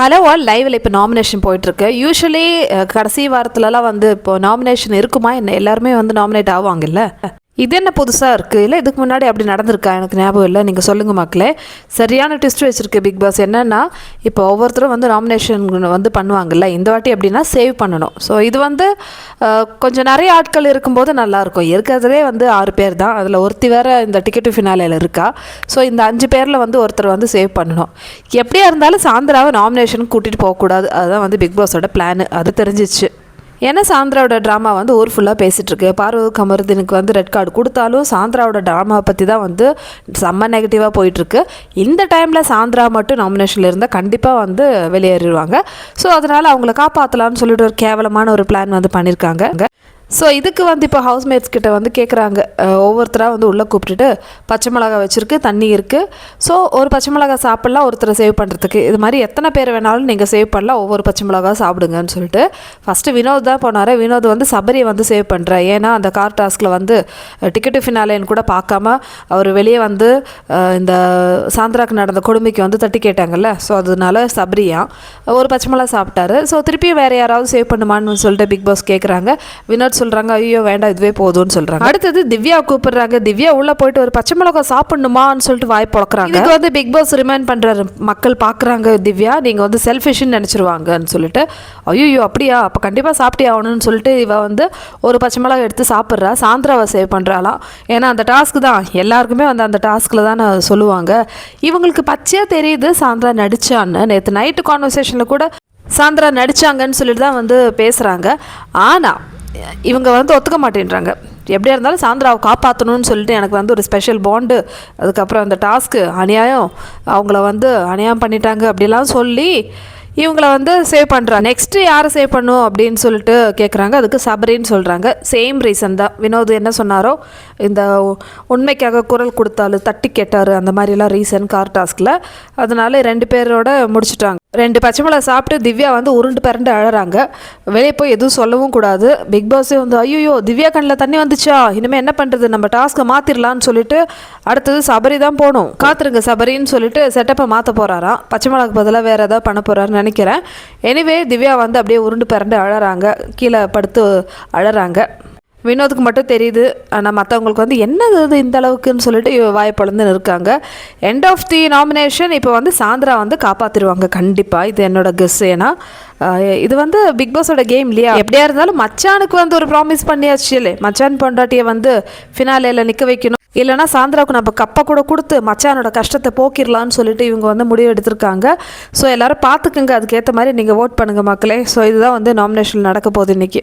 Hello all லைவில் இப்போ nomination போயிட்டுருக்கு. யூஸ்வலி கடைசி வாரத்துலலாம் வந்து இப்போ நாமினேஷன் இருக்குமா? என்ன எல்லாருமே வந்து நாமினேட் ஆவாங்கல்ல? இது என்ன புதுசாக இருக்குது இல்லை இதுக்கு முன்னாடி அப்படி நடந்திருக்கா? எனக்கு ஞாபகம் இல்லை. நீங்கள் சொல்லுங்கள் மக்களே. சரியான ட்விஸ்ட் வச்சுருக்கு பிக் பாஸ் என்னென்னா இப்போ ஒவ்வொருத்தரும் வந்து நாமினேஷன் வந்து பண்ணுவாங்கல்ல. இந்த வாட்டி அப்படின்னா சேவ் பண்ணணும். ஸோ இது வந்து கொஞ்சம் நிறைய ஆட்கள் இருக்கும்போது நல்லாயிருக்கும். இருக்கிறதுலே வந்து ஆறு பேர் தான். அதில் ஒருத்தி வேறு இந்த டிக்கெட்டு ஃபினாலையில் இருக்கா. ஸோ இந்த அஞ்சு பேரில் வந்து ஒருத்தர் வந்து சேவ் பண்ணணும். எப்படியா இருந்தாலும் சாயந்தராவை நாமினேஷன் கூட்டிகிட்டு போகக்கூடாது. அதுதான் வந்து பிக் பாஸோட பிளான் அது தெரிஞ்சிச்சு. ஏன்னா சாந்திராவோட ட்ராமா வந்து ஊர் ஃபுல்லாக பேசிகிட்ருக்கு பார்வதி கமருதனுக்கு வந்து ரெட் கார்டு கொடுத்தாலும் சாந்திராவோட ட்ராமாவை பற்றி தான் வந்து செம்ம நெகட்டிவாக போயிட்டுருக்கு. இந்த டைமில் சாந்திரா மட்டும் நாமினேஷனில் இருந்தால் கண்டிப்பாக வந்து வெளியேறிடுவாங்க. ஸோ அதனால் அவங்கள காப்பாற்றலாம்னு சொல்லிட்டு ஒரு கேவலமான ஒரு பிளான் வந்து பண்ணியிருக்காங்க ஸோ இதுக்கு வந்து இப்போ ஹவுஸ்மேட்ஸ் கிட்ட வந்து கேட்குறாங்க ஒவ்வொருத்தராக வந்து உள்ளே கூப்பிட்டுட்டு பச்சை மிளகா வச்சுருக்கு தண்ணி இருக்குது ஸோ ஒரு பச்சை மிளகா சாப்பிட்லாம் ஒருத்தரை சேவ் பண்ணுறதுக்கு இது மாதிரி எத்தனை பேர் வேணாலும் நீங்கள் சேவ் பண்ணலாம் ஒவ்வொரு பச்சை மிளகா சாப்பிடுங்கன்னு சொல்லிட்டு. ஃபஸ்ட்டு வினோத் தான் போனார். வினோத் வந்து சபரியை வந்து சேவ் பண்ணுறேன் ஏன்னா அந்த கார் டாஸ்கில் வந்து டிக்கெட்டு ஃபினாலேன்னு கூட பார்க்காம அவர் வெளியே வந்து இந்த சாந்திராக்கு நடந்த கொடுமைக்கு வந்து தட்டி கேட்டாங்கல்ல. ஸோ அதனால சபரியா ஒரு பச்சை மிளகா சாப்பிட்டாரு. ஸோ திருப்பி வேறு யாராவது சேவ் பண்ணுமான்னு சொல்லிட்டு பிக் பாஸ் கேட்குறாங்க வினோத் சொல்கிறாங்க ஐயோ வேண்டாம் இதுவே போதும்னு சொல்கிறாங்க அடுத்தது திவ்யா கூப்பிடுறாங்க திவ்யா உள்ளே போயிட்டு ஒரு பச்சை மிளகா சாப்பிடணுமான்னு சொல்லிட்டு வாய் பழக்கிறாங்க இதுக்கு வந்து பிக் பாஸ் ரிமைண்ட் பண்ணுற மக்கள் பார்க்குறாங்க திவ்யா நீங்கள் வந்து செல்ஃபிஷ்ன்னு நினச்சிருவாங்கன்னு சொல்லிட்டு. ஐயோ அப்படியா? அப்போ கண்டிப்பாக சாப்பிட்டே ஆகணும்னு சொல்லிட்டு இவ வந்து ஒரு பச்சை மிளகா எடுத்து சாப்பிட்றா. சாந்திராவை சேவ் பண்ணுறாளாம் ஏன்னா அந்த டாஸ்க் தான். எல்லாருக்குமே வந்து அந்த டாஸ்கில் தான் சொல்லுவாங்க. இவங்களுக்கு பச்சையாக தெரியுது சாந்திரா நடிச்சான்னு. நேற்று நைட்டு கான்வர்சேஷனில் கூட சாந்திரா நடிச்சாங்கன்னு சொல்லிட்டு தான் வந்து பேசுகிறாங்க ஆனால் இவங்க வந்து ஒத்துக்க மாட்டேன்றாங்க. எப்படியா இருந்தாலும் சாந்திராவை காப்பாற்றணும்னு சொல்லிட்டு எனக்கு வந்து ஒரு ஸ்பெஷல் பாண்டு அதுக்கப்புறம் அந்த டாஸ்க்கு அநியாயம் அவங்கள வந்து அநியாயம் பண்ணிட்டாங்க அப்படிலாம் சொல்லி இவங்கள வந்து சேவ் பண்ணுறாங்க நெக்ஸ்ட்டு யாரை சேவ் பண்ணும் அப்படின்னு சொல்லிட்டு கேட்குறாங்க அதுக்கு சபரின்னு சொல்கிறாங்க சேம் ரீசன் தான். வினோத் என்ன சொன்னாரோ இந்த உண்மைக்காக குரல் கொடுத்தாலும் தட்டி கேட்டார் அந்த மாதிரிலாம் ரீசன் கார் டாஸ்கில் அதனால ரெண்டு பேரோட முடிச்சுட்டாங்க. ரெண்டு பச்சை மிளகா சாப்பிட்டு திவ்யா வந்து உருண்டு பரண்டு அழறாங்க. வெளியே போய் எதுவும் சொல்லவும் கூடாது. பிக் பாஸே வந்து ஐயோ திவ்யா கண்ணில் தண்ணி வந்துச்சா? இனிமேல் என்ன பண்ணுறது நம்ம டாஸ்க்கை மாற்றிடலான்னு சொல்லிட்டு அடுத்தது சபரி தான் போகணும். காத்துருங்க சபரின்னு சொல்லிட்டு செட்டப்பை மாற்ற போகிறாராம் பச்சை மிளகாக்கு பதிலாக வேறு ஏதாவது பண்ண போகிறாருன்னு நினைக்கிறேன். எனிவே திவ்யா வந்து அப்படியே உருண்டு பரண்டு அழறாங்க. கீழே படுத்து அழறாங்க. வினோத்துக்கு மட்டும் தெரியுது. ஆனால் மற்றவங்களுக்கு வந்து என்னது இது இந்த அளவுக்குன்னு சொல்லிட்டு வாய் இருக்காங்க எண்ட் ஆஃப் தி நாமினேஷன் இப்போ வந்து சாந்திரா வந்து காப்பாற்றிடுவாங்க கண்டிப்பாக இது என்னோட கெஸ் ஏன்னா இது வந்து பிக் பாஸோட கேம் இல்லையா? எப்படியா இருந்தாலும் மச்சானுக்கு வந்து ஒரு ப்ராமிஸ் பண்ணியாச்சு இல்லை. மச்சான் பொண்டாட்டியை வந்து ஃபினாலேயில் நிற்க வைக்கணும். இல்லைனா சாந்திராவுக்கு நம்ம கப்பை கூட கொடுத்து மச்சானோட கஷ்டத்தை போக்கிடலான்னு சொல்லிட்டு இவங்க வந்து முடிவு எடுத்திருக்காங்க. ஸோ எல்லோரும் பார்த்துக்குங்க. அதுக்கேற்ற மாதிரி நீங்கள் ஓட் பண்ணுங்கள் மக்களே. ஸோ இதுதான் வந்து நாமினேஷன் நடக்க போகுது இன்றைக்கி